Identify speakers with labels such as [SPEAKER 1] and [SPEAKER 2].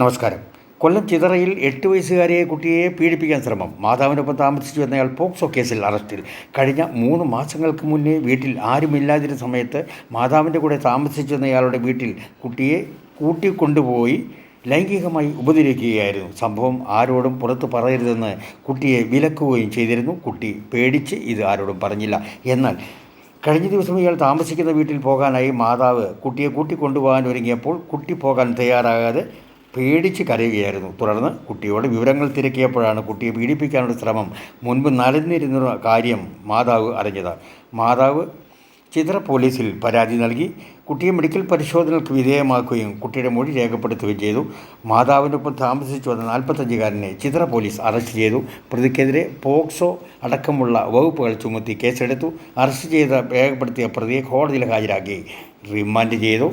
[SPEAKER 1] നമസ്കാരം. കൊല്ലം ചിതറയിൽ എട്ട് വയസ്സുകാരിയെ കുട്ടിയെ പീഡിപ്പിക്കാൻ ശ്രമം. മാതാവിനൊപ്പം താമസിച്ചു എന്നയാൾ പോക്സോ കേസിൽ അറസ്റ്റിൽ. കഴിഞ്ഞ മൂന്ന് മാസങ്ങൾക്ക് മുന്നേ വീട്ടിൽ ആരുമില്ലാതിരുന്ന സമയത്ത് മാതാവിന്റെ കൂടെ താമസിച്ചു എന്നയാളുടെ വീട്ടിൽ കുട്ടിയെ കൂട്ടിക്കൊണ്ടുപോയി ലൈംഗികമായി ഉപദ്രവിക്കുകയായിരുന്നു. സംഭവം ആരോടും പുറത്ത് പറയരുതെന്ന് കുട്ടിയെ വിലക്കുകയും ചെയ്തിരുന്നു. കുട്ടി പേടിച്ച് ഇത് ആരോടും പറഞ്ഞില്ല. എന്നാൽ കഴിഞ്ഞ ദിവസം ഇയാൾ താമസിക്കുന്ന വീട്ടിൽ പോകാനായി മാതാവ് കുട്ടിയെ കൂട്ടിക്കൊണ്ടുപോകാൻ ഒരുങ്ങിയപ്പോൾ കുട്ടി പോകാൻ തയ്യാറാകാതെ പേടിച്ച് കരയുകയായിരുന്നു. തുടർന്ന് കുട്ടിയോട് വിവരങ്ങൾ തിരക്കിയപ്പോഴാണ് കുട്ടിയെ പീഡിപ്പിക്കാനുള്ള ശ്രമം. മുൻപ് നടന്നിരുന്ന കാര്യം മാതാവ് അറിഞ്ഞത്. മാതാവ് ചിത്ര പോലീസിൽ പരാതി നൽകി. കുട്ടിയെ മെഡിക്കൽ പരിശോധനകൾക്ക് വിധേയമാക്കുകയും കുട്ടിയുടെ മൊഴി രേഖപ്പെടുത്തുകയും ചെയ്തു. മാതാവിനൊപ്പം താമസിച്ചു വന്ന നാൽപ്പത്തഞ്ചുകാരനെ ചിത്ര പോലീസ് അറസ്റ്റ് ചെയ്തു. പ്രതിക്കെതിരെ പോക്സോ അടക്കമുള്ള വകുപ്പുകൾ ചുമത്തി കേസെടുത്തു. അറസ്റ്റ് ചെയ്ത രേഖപ്പെടുത്തിയ പ്രതിയെ കോടതിയിൽ ഹാജരാക്കി. റിമാൻഡ് ചെയ്തു.